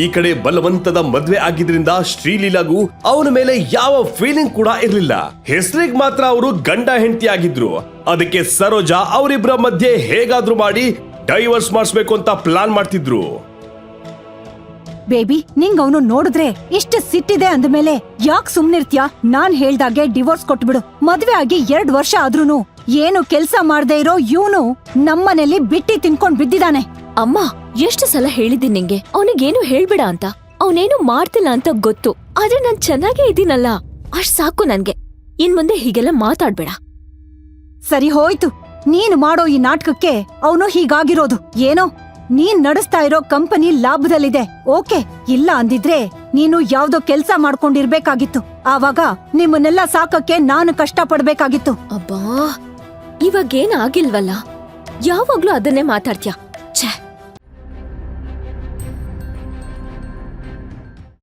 ಈ ಕಡೆ ಬಲವಂತದ ಮದ್ವೆ ಆಗಿದ್ರಿಂದ ಶ್ರೀಲೀಲಾಗೂ ಅವನ ಮೇಲೆ ಯಾವ ಫೀಲಿಂಗ್ ಕೂಡ ಇರ್ಲಿಲ್ಲ. ಹೆಸರಿಗೆ ಮಾತ್ರ ಅವರು ಗಂಡ ಹೆಂಡತಿ ಆಗಿದ್ರು. ಅದಕ್ಕೆ ಸರೋಜಾ ಅವರಿಬ್ಬರ ಮಧ್ಯೆ ಹೇಗಾದ್ರೂ ಮಾಡಿ ಡೈವರ್ಸ್ ಮಾಡಿಸ್ಬೇಕು ಅಂತ ಪ್ಲಾನ್ ಮಾಡ್ತಿದ್ರು. ಬೇಬಿ, ನಿಂಗ್ ಅವನು ನೋಡಿದ್ರೆ ಇಷ್ಟ ಸಿಟ್ಟಿದೆ ಅಂದ್ಮೇಲೆ ಯಾಕ್ ಸುಮ್ನಿರ್ತ್ಯಾ ನಾನ್ ಹೇಳ್ದಾಗೆ ಡಿವೋರ್ಸ್ ಕೊಟ್ಬಿಡು. ಮದ್ವೆ ಆಗಿ ಎರಡ್ ವರ್ಷ ಆದ್ರೂನು ಏನು ಕೆಲ್ಸ ಮಾಡ್ದೇ ಇರೋ ಇವನು ನಮ್ಮನೆಯಲ್ಲಿ ಬಿಟ್ಟಿ ತಿನ್ಕೊಂಡ್ ಬಿದ್ದಿದಾನೆ. ಅಮ್ಮ ಎಷ್ಟು ಸಲ ಹೇಳಿದ್ದೀನಿ ನಿಂಗೆ? ಅವನಿಗೇನು ಹೇಳ್ಬೇಡ ಅಂತ? ಅವನೇನು ಮಾಡ್ತಿಲ್ಲ ಅಂತ ಗೊತ್ತು. ಆದ್ರೆ ನಾನ್ ಚೆನ್ನಾಗೇ ಇದ್ದೀನಲ್ಲ. ಅಷ್ಟ್ ಸಾಕು ನನ್ಗೆ. ಇನ್ ಮುಂದೆ ಹೀಗೆಲ್ಲ ಮಾತಾಡ್ಬೇಡ. ಸರಿ ಹೋಯ್ತು. ನೀನ್ ಮಾಡೋ ಈ ನಾಟಕಕ್ಕೆ ಅವನು ಹೀಗಾಗಿರೋದು. ಏನೋ? ನೀನ್ ನಡೆಸ್ತಾ ಇರೋ ಕಂಪನಿ ಲಾಭದಲ್ಲಿದೆ. ಓಕೆ ಇಲ್ಲ ಅಂದಿದ್ರೆ ನೀನು ಯಾವ್ದೋ ಕೆಲ್ಸ ಮಾಡ್ಕೊಂಡಿರ್ಬೇಕಾಗಿತ್ತು. ಆವಾಗ ನಿಮ್ಮನ್ನೆಲ್ಲ ಸಾಕಕ್ಕೆ ನಾನು ಕಷ್ಟ ಪಡ್ಬೇಕಾಗಿತ್ತು ಅಬ್ಬಾ ಇವಾಗೇನ್ ಆಗಿಲ್ವಲ್ಲ? ಯಾವಾಗ್ಲೂ ಅದನ್ನೇ ಮಾತಾಡ್ತ್ಯಾ?